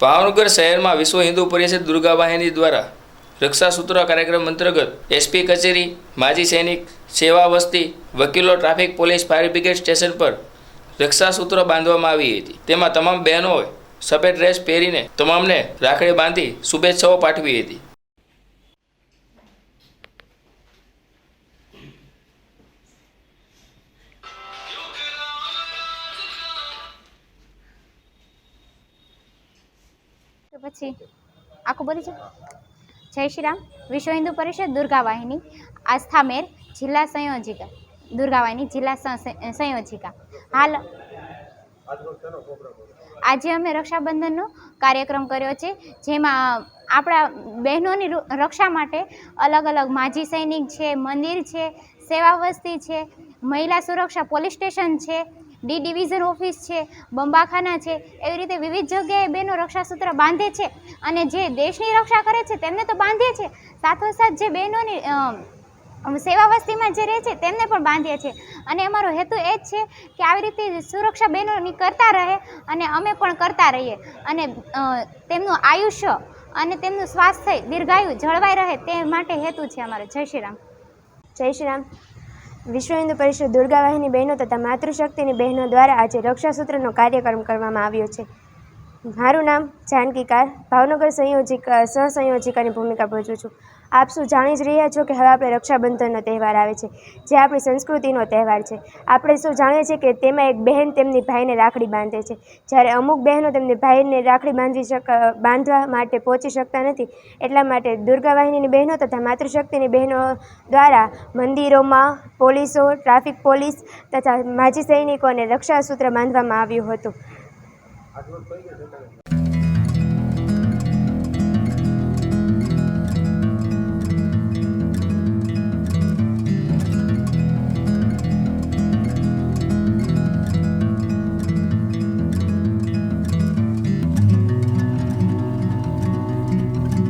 ભાવનગર શહેરમાં વિશ્વ હિન્દુ પરિષદ દુર્ગા વાહિની દ્વારા રક્ષાસૂત્ર કાર્યક્રમ અંતર્ગત એસપી કચેરી, માજી સૈનિક, સેવા વસ્તી, વકીલો, traffic police, fire brigade station પર રક્ષાસૂત્ર બાંધવામાં આવી હતી. તેમાં તમામ બહેનોએ સફેદ ડ્રેસ પહેરીને તમામને રાખડી બાંધી શુભેચ્છાઓ પાઠવી હતી. કે પછી આખું બોલી છે? જય શ્રી રામ. વિશ્વ હિન્દુ પરિષદ દુર્ગા વાહિની, આસ્થા મેર, જિલ્લા સંયોજિકા. દુર્ગા વાહિની, જિલ્લા સંયોજિકા. હાલ આજે અમે રક્ષાબંધનનો કાર્યક્રમ કર્યો છે, જેમાં આપણા બહેનોની રક્ષા માટે અલગ અલગ માજી સૈનિક છે, મંદિર છે સેવા વસ્તી છે, મહિલા સુરક્ષા પોલીસ સ્ટેશન છે ડી ડિવિઝન ઓફિસ છે, બંબાખાના છે, એવી રીતે વિવિધ જગ્યાએ બહેનો રક્ષાસૂત્ર બાંધે છે અને જે દેશની રક્ષા કરે છે તેમને તો બાંધે છે. સાથોસાથ જે બહેનોની સેવા વસ્તીમાં જે રહે છે તેમને પણ બાંધીએ છીએ અને અમારો હેતુ એ જ છે કે આવી રીતે સુરક્ષા બહેનોની કરતા રહે અને અમે પણ કરતા રહીએ. અને તેમનું આયુષ્ય અને તેમનું સ્વાસ્થ્ય દીર્ઘાયુ જળવાઈ રહે તે માટે હેતુ છે અમારો. જય શ્રી રામ. જય શ્રી રામ. વિશ્વ હિન્દુ પરિષદ દુર્ગા વાહિની બહેનો તથા માતૃશક્તિની બહેનો દ્વારા આજે રક્ષાસૂત્રનો કાર્યક્રમ કરવામાં આવ્યો છે. મારું નામ જાનકી કાર ભાવનગર સંયોજિક સહસંયોજિકાની ભૂમિકા ભજવું છું. આપ શું જાણી જ રહ્યા છો કે હવે આપણે રક્ષાબંધનનો તહેવાર આવે છે, જે આપણી સંસ્કૃતિનો તહેવાર છે. આપણે શું જાણીએ છીએ કે તેમાં એક બહેન તેમની ભાઈને રાખડી બાંધે છે. જ્યારે અમુક બહેનો તેમની ભાઈને રાખડી બાંધી શક, બાંધવા માટે પહોંચી શકતા નથી, એટલા માટે દુર્ગા વાહિનીની બહેનો તથા માતૃશક્તિની બહેનો દ્વારા મંદિરોમાં પોલીસો, ટ્રાફિક પોલીસ તથા માજી સૈનિકોને રક્ષાસૂત્ર બાંધવામાં આવ્યું હતું.